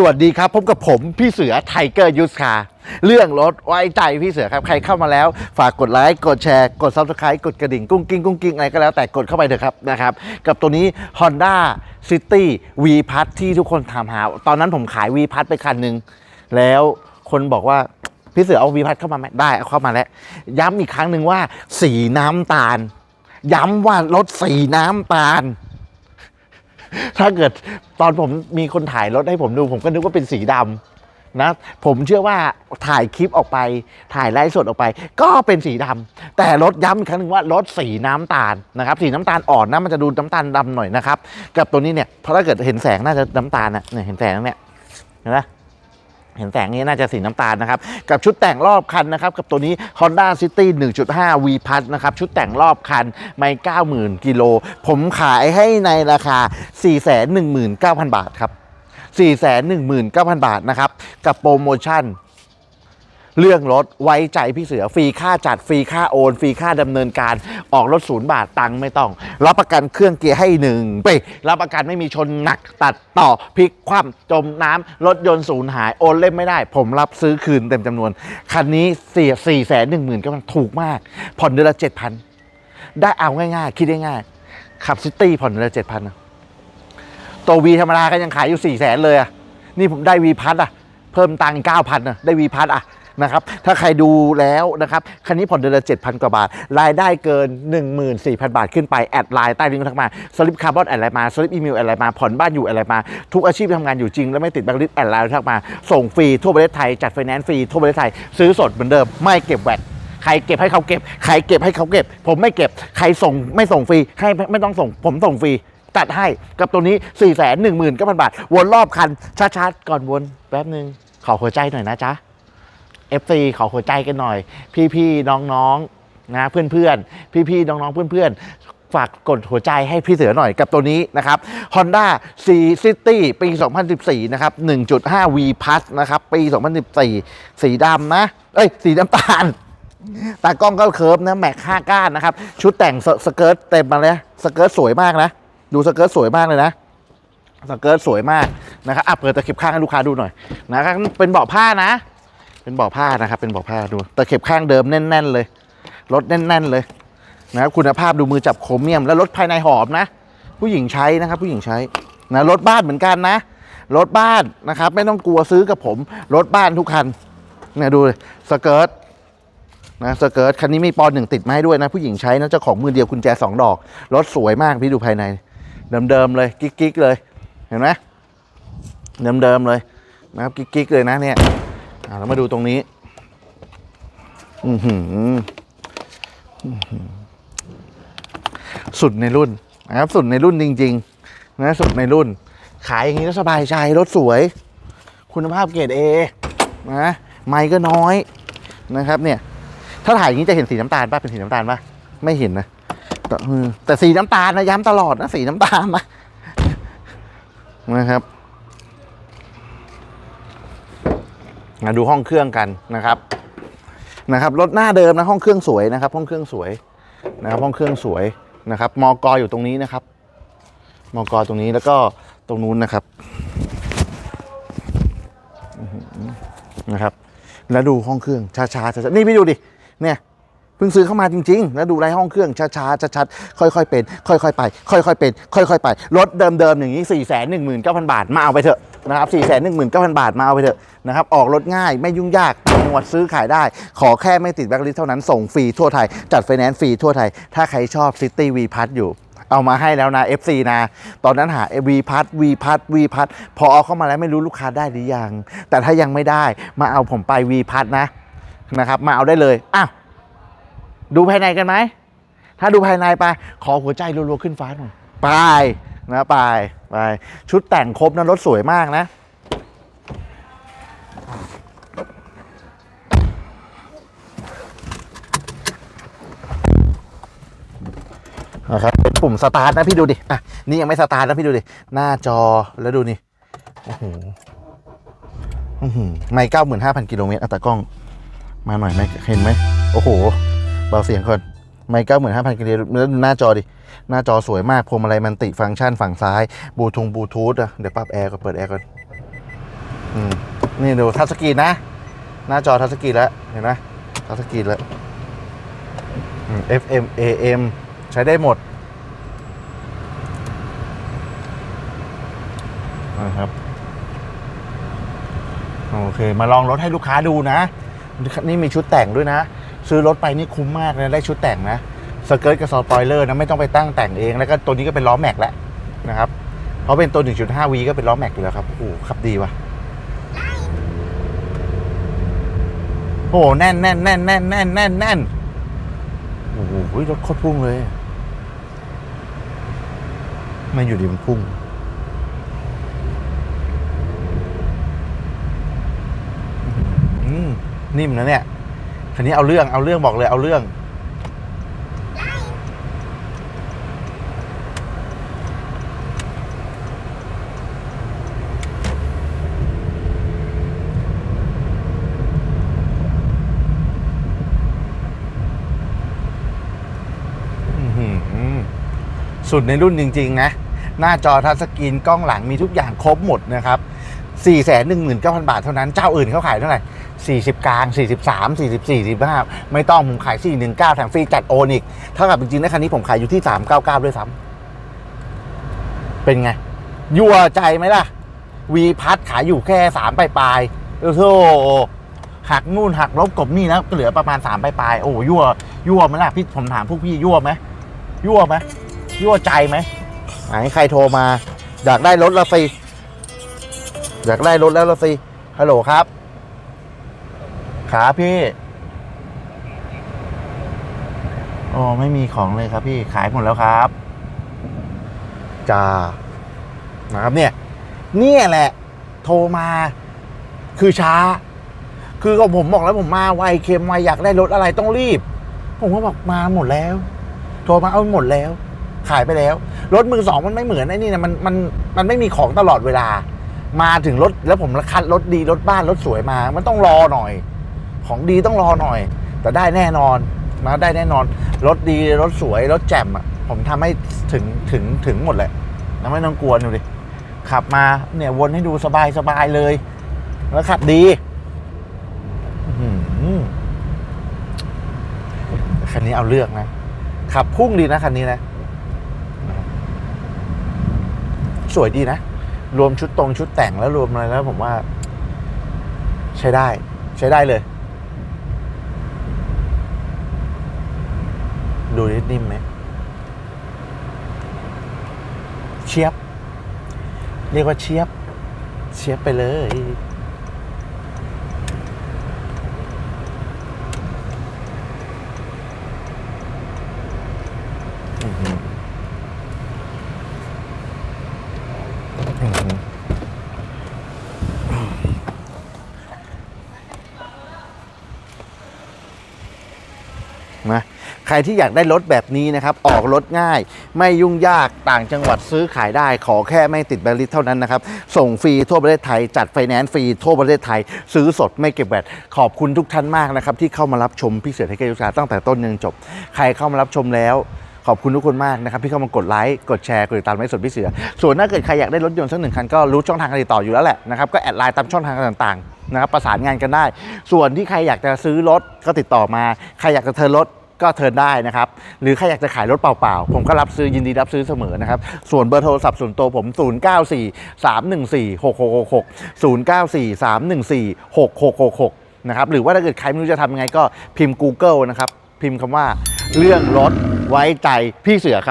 สวัสดีครับพบกับผมพี่เสือไทเกอร์ยูสคาเรื่องรถไว้ใจพี่เสือครับ ใครเข้ามาแล้ว ฝากกดไลค์กดแชร์กด Subscribe กดกระดิ่งกุ้งกิ้งกุ้งกิ้งอะไรก็แล้วแต่กดเข้าไปเถอะครับนะครับ กับตัวนี้ Honda City V พัทที่ทุกคนถามหา ตอนนั้นผมขาย V พัทไปคันหนึ่งแล้วคนบอกว่าพี่เสือเอา V พัทเข้ามาไหมได้เอาเข้ามาแล้ว ย้ำอีกครั้งหนึ่งว่าสีน้ำตาล ย้ำว่ารถสีน้ำตาล ถ้าเกิดตอนผมมีคนถ่ายรถให้ผมดู ผมก็นึกว่าเป็นสีดำนะ ผมเชื่อว่าถ่ายคลิปออกไป ถ่ายไลฟ์สดออกไป ก็เป็นสีดำแต่รถย้ำอีกครั้งหนึ่งว่ารถสีน้ำตาลนะครับ สีน้ำตาลอ่อนนะมันจะดูน้ำตาลดำหน่อยนะครับ กับตัวนี้เนี่ยเพราะถ้าเกิดเห็นแสงน่าจะน้ำตาลนะเนี่ยเห็นแสงเนี่ยเห็นไหม เห็นแสงนี้น่าจะสีน้ำตาลนะครับ กับชุดแต่งรอบคันนะครับ กับตัวนี้ Honda City 1.5 V Plus นะครับ ชุดแต่งรอบคันไม่90,000 กิโล ผมขายให้ในราคา 419,000 บาทครับ 419,000 บาทนะครับ กับโปรโมชั่น เรื่องรถไว้ใจพี่เสือฟรีค่าจัดฟรีค่าโอนฟรีค่าดำเนินการออกรถศูนย์บาทตังค์ไม่ต้อง รับประกันเครื่องเกียร์ให้หนึ่งไปรับประกันไม่มีชนหนักตัดต่อพลิกคว่ำจมน้ำรถยนต์สูญหายโอนเล่มไม่ได้ ผมรับซื้อคืนเต็มจำนวน คันนี้เสียสี่แสนหนึ่งหมื่นก็มันถูกมาก ผ่อนเดือนละเจ็ดพันได้เอาง่ายๆ คิดได้ง่ายขับซิตี้ผ่อนเดือนละเจ็ดพันตัววีธรรมดาก็ยังขายอยู่สี่แสนเลยอะนี่ผมได้วีพัทอะเพิ่มตังค์เก้าพันอะได้วีพัทอะ นะครับ ถ้าใครดูแล้วนะครับ คันนี้ผ่อนเดือนละ 7,000 กว่าบาท รายได้เกิน 14,000 บาทขึ้นไป แอดไลน์ใต้ลิงก์ทักมาสลิปคาร์บอนแอดไลน์มาสลิปอีเมลแอดไลน์มา ผ่อนบ้านอยู่แอดไลน์มา ทุกอาชีพทำงานอยู่จริง แล้วไม่ติดแบงค์ลิสแอดไลน์ทักมา ส่งฟรีทั่วประเทศไทย จัดไฟแนนซ์ฟรีทั่วประเทศไทย ซื้อสดเหมือนเดิม ไม่เก็บแวตใครเก็บให้เขาเก็บ ใครเก็บให้เขาเก็บ ผมไม่เก็บ ใครส่งไม่ส่งฟรี ให้ไม่ไม่ต้องส่ง ผมส่งฟรี จัดให้กับตัวนี้ 4 1 9 0 0 0 บาท วนรอบคันช้าๆก่อนวนแป๊บนึง ขอหัวใจหน่อยนะจ๊ะ FC ขอหัวใจกันหน่อย พี่ๆน้องๆนะเพื่อนๆพี่ๆน้องๆเพื่อนๆ ฝากกดหัวใจให้พี่เสือหน่อยกับตัวนี้นะครับ Honda C City ปี 2014 นะครับ 1.5 V Plus นะครับ ปี 2014 สีดำนะ เอ้ย สีน้ำตาลตากล้องก็เคิร์ฟนะแม็ก5ก้านนะครับ ชุดแต่งสสเกิร์ตเต็มมาเลยสเกิร์ตสวยมากนะ ดูสเกิร์ตสวยมากเลยนะสเกิร์ตสวยมากนะครับอะเปิดตะเข็บข้างให้ลูกค้าดูหน่อยนะครับเป็นเบาะผ้านะ เป็นเบาะผ้านะครับ เป็นเบาะผ้าดูตะเข็บข้างเดิมแน่น ๆ เลยรถแน่น ๆ เลยนะครับคุณภาพดูมือจับโครเมียม แล้วรถภายในหอมนะ ผู้หญิงใช้นะครับ ผู้หญิงใช้นะรถบ้านเหมือนกันนะรถบ้านนะครับ ไม่ต้องกลัวซื้อกับผมรถบ้านทุกคันเนี่ยดูเลยสเกิร์ตนะสเกิร์ตคันนี้มีปอหนึ่งติดมาให้ด้วยนะ ผู้หญิงใช้นะเจ้าของมือเดียวกุญแจสองดอกรถสวยมากพี่ดูภายใน เดิมๆเลยกิ๊กๆเลย เห็นไหมเดิมๆเลยนะครับกิ๊กๆเลยนะเนี่ย อ่าเรามาดูตรงนี้ อือหือสุดในรุ่นนะครับ สุดในรุ่นจริง ๆ นะสุดในรุ่น ขายอย่างนี้แล้วสบายใจรถสวย คุณภาพเกรดเอนะไม่ก็น้อยนะครับ เนี่ย ถ้าถ่ายอย่างนี้จะเห็นสีน้ำตาลป่ะเป็นสีน้ำตาลป่ะไม่เห็นนะแต่อืมแต่สีน้ำตาลนะย้ำตลอดนะสีน้ำตาลนะนะครับ มาดูห้องเครื่องกันนะครับนะครับรถหน้าเดิมนะห้องเครื่องสวยนะครับ ห้องเครื่องสวยนะครับ ห้องเครื่องสวยนะครับมอกออยู่ตรงนี้นะครับมอกอตรงนี้แล้วก็ตรงนู้นนะครับนะครับ แล้วดูห้องเครื่องช้าๆช้าๆนี่พี่ดูดิเนี่ยเพิ่งซื้อเข้ามาจริง ๆ แล้วดูไรห้องเครื่องช้าๆชัดๆค่อยๆเป็น ค่อยๆไป ค่อยๆเป็น ค่อยๆไปรถเดิมๆอย่างนี้4 1 9 0 0 0บาทมาเอาไปเถอะ นะครับ4 1 9 0 0 0 บาทมาเอาไปเถอะนะครับ ออกรถง่ายไม่ยุ่งยากหมวดซื้อขายได้ ขอแค่ไม่ติดแบล็คลิสเท่านั้น ส่งฟรีทั่วไทย จัดไฟแนนซ์ฟรีทั่วไทย ถ้าใครชอบซิตี้วีพัทอยู่ เอามาให้แล้วนะ FC นะ ตอนนั้นหา V พัท V พัท V พัทพอเอาเข้ามาแล้วไม่รู้ลูกค้าได้หรือยัง แต่ถ้ายังไม่ได้มาเอาผมไป V พัทนะนะครับ มาเอาได้เลยอ้าวดูภายในกันไหมถ้าดูภายในไปขอหัวใจรัวๆขึ้นฟ้าหน่อยไปนะไป ไปชุดแต่งครบนะรถสวยมากนะ นะครับเป็นปุ่มสตาร์ทนะพี่ดูดิ อะ นี่ยังไม่สตาร์ทนะพี่ดูดิ หน้าจอแล้วดูนี่โอ้โหไม่เก้าหมื่นห้าพันกิโลเมตรอัตรากล้อง มาหน่อยไหมเห็นไหม โอ้โห เบาเสียงก่อน ไม่เก้าหมื่นห้าพันกิโลเมตรแล้วดูหน้าจอดิ หน้าจอสวยมากพวงมาลัยมันติฟังก์ชันฝั่งซ้ายบลูทูธบลูทูธอะเดี๋ยวปรับแอร์ก่อนเปิดแอร์ก่อนอืมนี่ดูทัชสกรีนนะ หน้าจอทัชสกรีนแล้วเห็นไหมทัชสกรีนแล้ว FM AM ใช้ได้หมดนะครับโอเค มาลองรถให้ลูกค้าดูนะ นี่มีชุดแต่งด้วยนะ ซื้อรถไปนี่คุ้มมากเลยได้ชุดแต่งนะสเกิร์ตกับสปอยเลอร์นะไม่ต้องไปตั้งแต่งเอง แล้วก็ตัวนี้ก็เป็นล้อแม็กแล้วนะครับ เพราะเป็นตัว 1.5V ก็เป็นล้อแม็กอยู่แล้วครับ โอ้โหขับดีว่ะโอ้โหแน่นแน่นแน่นแน่นแน่นแน่นแน่นโอ้โหรถโคตรพุ่งเลยไม่อยู่ดีมันพุ่งอืมนิ่มนะเนี่ย คันนี้เอาเรื่องเอาเรื่องบอกเลยเอาเรื่อง อื้อหือสุดในรุ่นจริง ๆ นะ หน้าจอทัชสกรีนกล้องหลังมีทุกอย่างครบหมดนะครับ 4 1 9 0 0 0 บาทเท่านั้น เจ้าอื่นเขาขายเท่าไหร่ 40 กลาง 43 44 45 ไม่ต้องผมขาย 419แถมฟรีจัดโอนอีกเท่ากับจริงๆนะคันนี้ผมขายอยู่ที่ 399 ด้วยซ้ำเป็นไง ยั่วใจไหมล่ะ วีพัทขายอยู่แค่ 3 ปลายๆโอ้โหหักนู่นหักลบกบนี่นะก็เหลือประมาณ 3 ปลายๆโอ้ยั่ว ยั่วไหมล่ะพี่ผมถามพวกพี่ยั่วไหมยั่วไหมยั่วใจไหมไหนใครโทรมา อยากได้รถละสิอยากได้รถแล้วละสิฮัลโหลครับ ขาพี่อ๋อไม่มีของเลยครับพี่ขายหมดแล้วครับจ้านะครับเนี่ย เนี่ยแหละ โทรมา คือช้า คือก็ผมบอกแล้วผมมาไวเค็มไวอยากได้รถอะไรต้องรีบ ผมก็บอกมาหมดแล้ว โทรมาเอาหมดแล้ว ขายไปแล้ว รถมือสองมันไม่เหมือนไอ้นี่นะมันมันมันไม่มีของตลอดเวลา มาถึงรถแล้วผมคัดรถดีรถบ้านรถสวยมา มันต้องรอหน่อย ของดีต้องรอหน่อย แต่ได้แน่นอนนะได้แน่นอน รถดีรถสวยรถแจ่มอะผมทำให้ถึงถึงถึงหมดแหละนะไม่ต้องกลัวดูดิขับมาเนี่ยวนให้ดูสบายสบายเลย แล้วขับดีอื้อหือคันนี้เอาเลือกนะ ขับพุ่งดีนะคันนี้นะ สวยดีนะ รวมชุดตรงชุดแต่งแล้วรวมอะไรแล้วผมว่า ใช้ได้ ใช้ได้เลย ดูนิดนิ่มไหมเชียบ เรียกว่าเชียบ เชียบไปเลยอือหืออือหือนะ ใครที่อยากได้รถแบบนี้นะครับ ออกรถง่าย ไม่ยุ่งยากต่างจังหวัดซื้อขายได้ขอแค่ไม่ติดแบลิสเท่านั้นนะครับ ส่งฟรีทั่วประเทศไทย จัดไฟแนนซ์ฟรีทั่วประเทศไทย ซื้อสดไม่เก็บแบตขอบคุณทุกท่านมากนะครับ ที่เข้ามารับชมพี่เสือเทคเกอร์ยุทธาตั้งแต่ต้นจนจบ ใครเข้ามารับชมแล้วขอบคุณทุกคนมากนะครับที่เข้ามากดไลค์กดแชร์กดติดตามไม่สดพี่เสือ ส่วนถ้าเกิดใครอยากได้รถยนต์สักหนึ่งคันก็รู้ช่องทางการติดต่ออยู่แล้วแหละนะครับก็แอดไลน์ตามช่องทางต่างๆนะครับประสานงานกันได้ ส่วนที่ใครอยากจะซื้อรถก็ติดต่อมา ใครอยากจะเทิร์นรถ ก็เทิร์นได้นะครับ หรือใครอยากจะขายรถเปล่าๆ ผมก็รับซื้อยินดีรับซื้อเสมอนะครับ ส่วนเบอร์โทรศัพท์ส่วนตัวผม 094 314 6666 094 314 6666 นะครับ หรือว่าถ้าเกิดใครไม่รู้จะทำยังไงก็พิมพ์ Google นะครับ พิมพ์คำว่าเรื่องรถไว้ใจพี่เสือครับ